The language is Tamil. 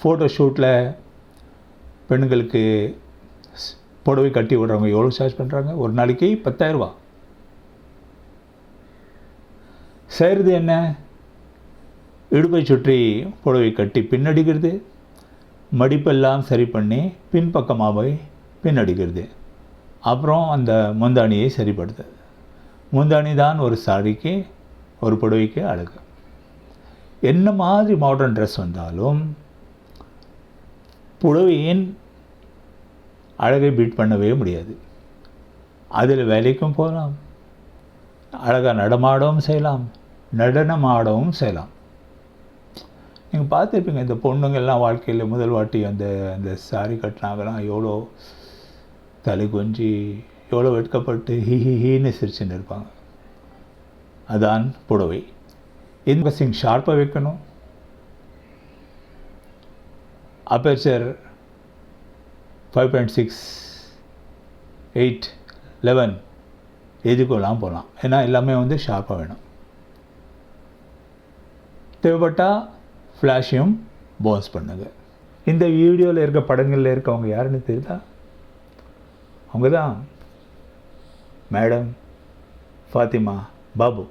ஃபோட்டோ ஷூட்டில் பெண்களுக்கு புடவை கட்டி விடுறவங்க எவ்வளோ சார்ஜ் பண்ணுறாங்க ஒரு நாளைக்கு பத்தாயிரரூபா செய்கிறது என்ன? இடுப்பை சுற்றி புடவை கட்டி பின்னடிக்கிறது. மடிப்பெல்லாம் சரி பண்ணி பின்பக்கமாக போய் பின்னடிக்கிறது. அப்புறம் அந்த முந்தானியை சரிப்படுத்துது. முந்தானி தான் ஒரு சாரிக்கு ஒரு புடவைக்கு அழகு. என்ன மாதிரி மாடர்ன் ட்ரெஸ் வந்தாலும் புடவையின் அழகை பீட் பண்ணவே முடியாது. அதில் வேலைக்கும் போகலாம். அழகாக நடமாடவும் செய்யலாம். நடனமாடவும் செய்யலாம். நீங்கள் பார்த்துருப்பீங்க இந்த பொண்ணுங்கள்லாம் வாழ்க்கையில் முதல் வாட்டி அந்த அந்த சாரி கட்டினாங்கலாம் எவ்வளோ தலை கொஞ்சி எவ்வளோ வெட்கப்பட்டு ஹி ஹி ஹீன்னு சிரிச்சுன்னு இருப்பாங்க. அதான் புடவை. இந்த சிங் ஷார்ப்பாக வைக்கணும். Aperture five point six eight eleven எதுக்கெல்லாம் போகலாம்? ஏன்னா எல்லாமே வந்து ஷார்ப்பாக வேணும். தேவைப்பட்டால் ஃப்ளாஷையும் பவுன்ஸ் பண்ணுங்க. இந்த வீடியோவில் இருக்க படங்களில் இருக்கவங்க யாருன்னு தெரியுதா? அவங்க தான் மேடம் ஃபாத்திமா பாபு.